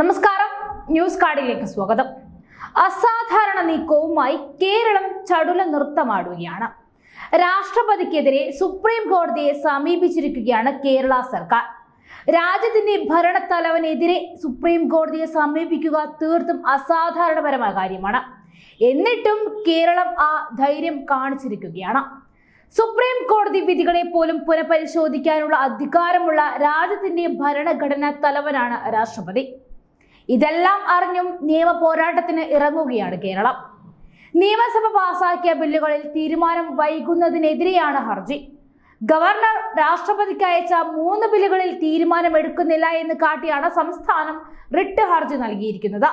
നമസ്കാരം. ന്യൂസ് കാർഡിലേക്ക് സ്വാഗതം. അസാധാരണ നീക്കവുമായി കേരളം ചടുല നൃത്തമാടുകയാണ്. രാഷ്ട്രപതിക്കെതിരെ സുപ്രീം കോടതിയെ സമീപിച്ചിരിക്കുകയാണ് കേരള സർക്കാർ. രാജ്യത്തിന്റെ ഭരണത്തലവനെതിരെ സുപ്രീം കോടതിയെ സമീപിക്കുക തീർത്തും അസാധാരണപരമായ കാര്യമാണ്. എന്നിട്ടും കേരളം ആ ധൈര്യം കാണിച്ചിരിക്കുകയാണ്. സുപ്രീം കോടതി വിധികളെ പോലും പുനഃപരിശോധിക്കാനുള്ള അധികാരമുള്ള രാജ്യത്തിന്റെ ഭരണഘടനാ തലവനാണ് രാഷ്ട്രപതി. ഇതെല്ലാം അറിഞ്ഞും നിയമ പോരാട്ടത്തിന് ഇറങ്ങുകയാണ് കേരളം. നിയമസഭ പാസാക്കിയ ബില്ലുകളിൽ തീരുമാനം വൈകുന്നതിനെതിരെയാണ് ഹർജി. ഗവർണർ രാഷ്ട്രപതിക്ക് അയച്ച മൂന്ന് ബില്ലുകളിൽ തീരുമാനം എടുക്കുന്നില്ല എന്ന് കാട്ടിയാണ് സംസ്ഥാനം റിട്ട് ഹർജി നൽകിയിരിക്കുന്നത്.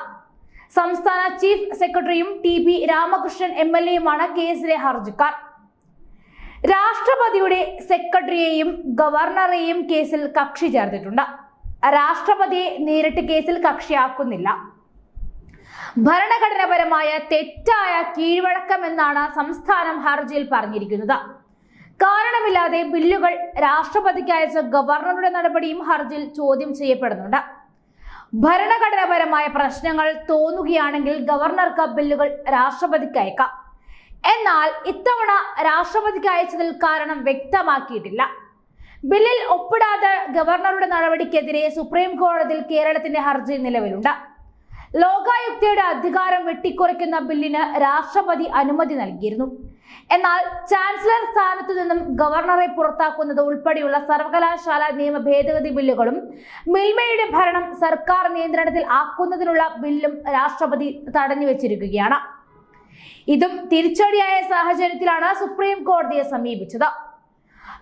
സംസ്ഥാന ചീഫ് സെക്രട്ടറിയും T P Ramakrishnan M L എയുമാണ് കേസിലെ ഹർജിക്കാർ. രാഷ്ട്രപതിയുടെ സെക്രട്ടറിയെയും ഗവർണറെയും കേസിൽ കക്ഷി ചേർത്തിട്ടുണ്ട്. രാഷ്ട്രപതിയെ നേരിട്ട് കേസിൽ കക്ഷിയാക്കുന്നില്ല. ഭരണഘടനാപരമായ തെറ്റായ കീഴ്വഴക്കം എന്നാണ് സംസ്ഥാനം ഹർജിയിൽ പറഞ്ഞിരിക്കുന്നത്. കാരണമില്ലാതെ ബില്ലുകൾ രാഷ്ട്രപതിക്ക് അയച്ച ഗവർണറുടെ നടപടിയും ഹർജിയിൽ ചോദ്യം ചെയ്യപ്പെടുന്നുണ്ട്. ഭരണഘടനാപരമായ പ്രശ്നങ്ങൾ തോന്നുകയാണെങ്കിൽ ഗവർണർക്ക് ബില്ലുകൾ രാഷ്ട്രപതിക്ക് അയക്കാം. എന്നാൽ ഇത്തവണ രാഷ്ട്രപതിക്ക് അയച്ചതിൽ കാരണം വ്യക്തമാക്കിയിട്ടില്ല. ബില്ലിൽ ഒപ്പിടാതെ ഗവർണറുടെ നടപടിക്കെതിരെ സുപ്രീം കോടതിയിൽ കേരളത്തിന്റെ ഹർജി നിലവിലുണ്ട്. ലോകായുക്തയുടെ അധികാരം വെട്ടിക്കുറയ്ക്കുന്ന ബില്ലിന് രാഷ്ട്രപതി അനുമതി നൽകിയിരുന്നു. എന്നാൽ ചാൻസലർ സ്ഥാനത്തു നിന്നും ഗവർണറെ പുറത്താക്കുന്നത് ഉൾപ്പെടെയുള്ള സർവകലാശാല നിയമ ഭേദഗതി ബില്ലുകളും മിൽമയുടെ ഭരണം സർക്കാർ നിയന്ത്രണത്തിൽ ആക്കുന്നതിനുള്ള ബില്ലും രാഷ്ട്രപതി തടഞ്ഞു വെച്ചിരിക്കുകയാണ്. ഇതും തിരിച്ചടിയായ സാഹചര്യത്തിലാണ് സുപ്രീം കോടതിയെ സമീപിച്ചത്.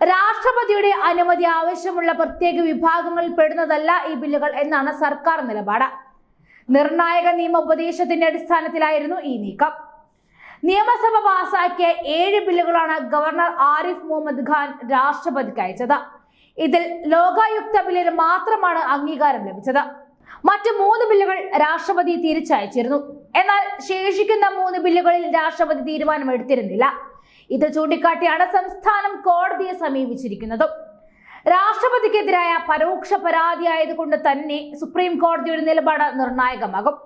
രാഷ്ട്രപതിയുടെ അനുമതി ആവശ്യമുള്ള പ്രത്യേക വിഭാഗങ്ങളിൽ പെടുന്നതല്ല ഈ ബില്ലുകൾ എന്നാണ് സർക്കാർ നിലപാട്. നിർണായക നിയമ ഉപദേശത്തിന്റെ അടിസ്ഥാനത്തിലായിരുന്നു ഈ നീക്കം. നിയമസഭ പാസാക്കിയ ഏഴ് ബില്ലുകളാണ് ഗവർണർ ആരിഫ് മുഹമ്മദ് ഖാൻ രാഷ്ട്രപതിക്ക് അയച്ചത്. ഇതിൽ ലോകായുക്ത ബില്ലിന് മാത്രമാണ് അംഗീകാരം ലഭിച്ചത്. മറ്റ് മൂന്ന് ബില്ലുകൾ രാഷ്ട്രപതി തിരിച്ചയച്ചിരുന്നു. എന്നാൽ ശേഷിക്കുന്ന മൂന്ന് ബില്ലുകളിൽ രാഷ്ട്രപതി തീരുമാനമെടുത്തിരുന്നില്ല. ഇത് ചൂണ്ടിക്കാട്ടിയാണ് സംസ്ഥാനം കോടതിയെ സമീപിച്ചിരിക്കുന്നത്. രാഷ്ട്രപതിക്കെതിരായ പരോക്ഷ പരാതി ആയതുകൊണ്ട് തന്നെ സുപ്രീം കോടതിയുടെ നിലപാട് നിർണായകമാകും.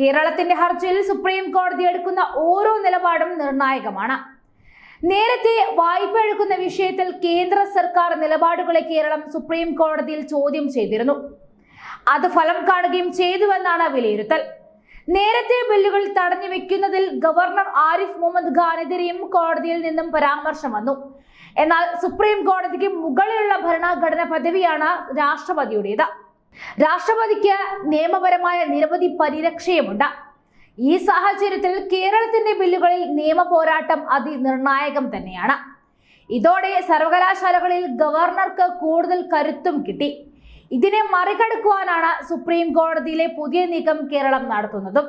കേരളത്തിന്റെ ഹർജിയിൽ സുപ്രീം കോടതി എടുക്കുന്ന ഓരോ നിലപാടും നിർണായകമാണ്. നേരത്തെ വായ്പ എടുക്കുന്ന വിഷയത്തിൽ കേന്ദ്ര സർക്കാർ നിലപാടുകളെ കേരളം സുപ്രീം കോടതിയിൽ ചോദ്യം ചെയ്തിരുന്നു. അത് ഫലം കാണുകയും ചെയ്തുവെന്നാണ് വിലയിരുത്തൽ. നേരത്തെ ബില്ലുകൾ തടഞ്ഞു വെക്കുന്നതിൽ ഗവർണർ ആരിഫ് മുഹമ്മദ് ഖാനെതിരെയും കോടതിയിൽ നിന്നും പരാമർശം വന്നു. എന്നാൽ സുപ്രീം കോടതിക്ക് മുകളിലുള്ള ഭരണഘടന പദവിയാണ് രാഷ്ട്രപതിയുടേത്. രാഷ്ട്രപതിക്ക് നിയമപരമായ നിരവധി പരിരക്ഷയുമുണ്ട്. ഈ സാഹചര്യത്തിൽ കേരളത്തിന്റെ ബില്ലുകളിൽ നിയമ പോരാട്ടം അതിനിർണായകം തന്നെയാണ്. ഇതോടെ സർവകലാശാലകളിൽ ഗവർണർക്ക് കൂടുതൽ കരുത്തും കിട്ടി. ഇതിനെ മറികടക്കുവാനാണ് സുപ്രീം കോടതിയിലെ പുതിയ നീക്കം കേരളം നടത്തുന്നതും.